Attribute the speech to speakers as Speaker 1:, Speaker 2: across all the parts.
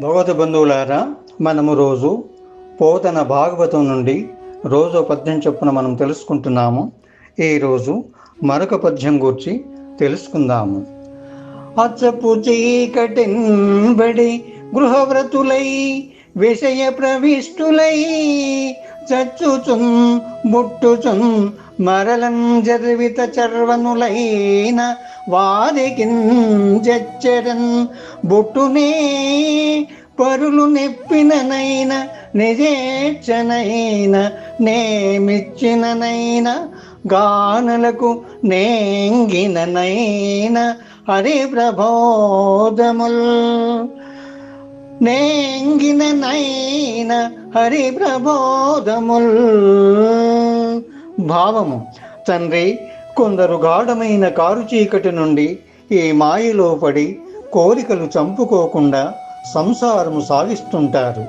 Speaker 1: భగవత బంధువులారా మనము రోజు పోతన భాగవతం నుండి రోజు పద్యం చొప్పున మనం తెలుసుకుంటున్నాము. ఈరోజు మరొక పద్యం గూర్చి తెలుసుకుందాము. అచ్చపు చీకటింబడి గృహవ్రతులై విషయ ప్రవిష్టులై చచ్చుచున్ బుట్టుచున్ మరలం జర్విత చర్వనులైన వారికి జచ్చరన్ బుట్టునే పరులు నెప్పిననైన నిజేచ్చనైన నేమిచ్చిననైన గానలకు నేంగిననైన హరి ప్రబోధముల్ నేంగిననైన హరి ప్రబోధముల్ భావము తండ్రి కొందరు గాఢమైన కారు చీకటి నుండి ఈ మాయలో పడి కోరికలు చంపుకోకుండా సంసారము సాగిస్తుంటారు.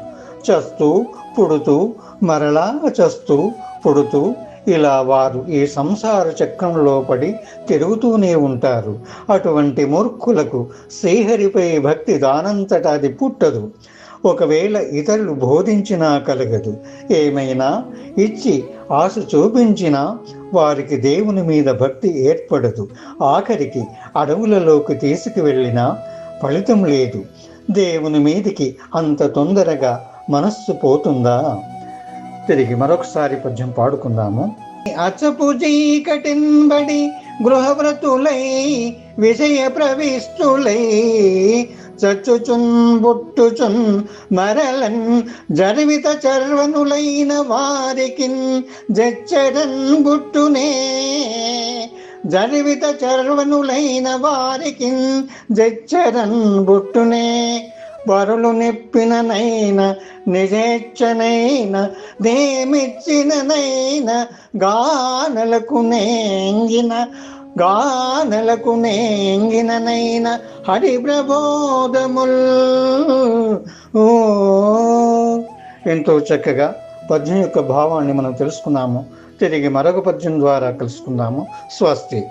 Speaker 1: చస్తూ పుడుతూ మరలా చస్తూ పుడుతూ ఇలా వారు ఈ సంసార చక్రంలో పడి తిరుగుతూనే ఉంటారు. అటువంటి మూర్ఖులకు శ్రీహరిపై భక్తి దానంతటా అది పుట్టదు. ఒకవేళ ఇతరులు బోధించినా కలగదు. ఏమైనా ఇచ్చి ఆశ చూపించినా వారికి దేవుని మీద భక్తి ఏర్పడదు. ఆఖరికి అడవులలోకి తీసుకువెళ్ళినా ఫలితం లేదు. దేవుని మీదికి అంత తొందరగా మనస్సు పోతుందా? తిరిగి మరొకసారి పద్యం పాడుకుందాము. అచ్చపు చీకటింబడి గృహవ్రతులై విషయ ప్రవిష్టులై చచ్చుచున్ బుట్టుచున్ మరలన్ జరివిత చర్వనులైన వారికి జచ్చరన్ బుట్టునే. జరివిత చర్వనులైన వారికి జచ్చరన్ బుట్టునే. వరులు నెప్పిననైన నిజేచ్చనైన దేమిచ్చిననైన గానలకు నేంగిన గానలకు నేంగిననైన హరి ప్రబోధముల్ ఎంతో చక్కగా పద్యం యొక్క భావాన్ని మనం తెలుసుకున్నాము. తిరిగి మరొక పద్యం ద్వారా కలుసుకుందాము. స్వస్తి.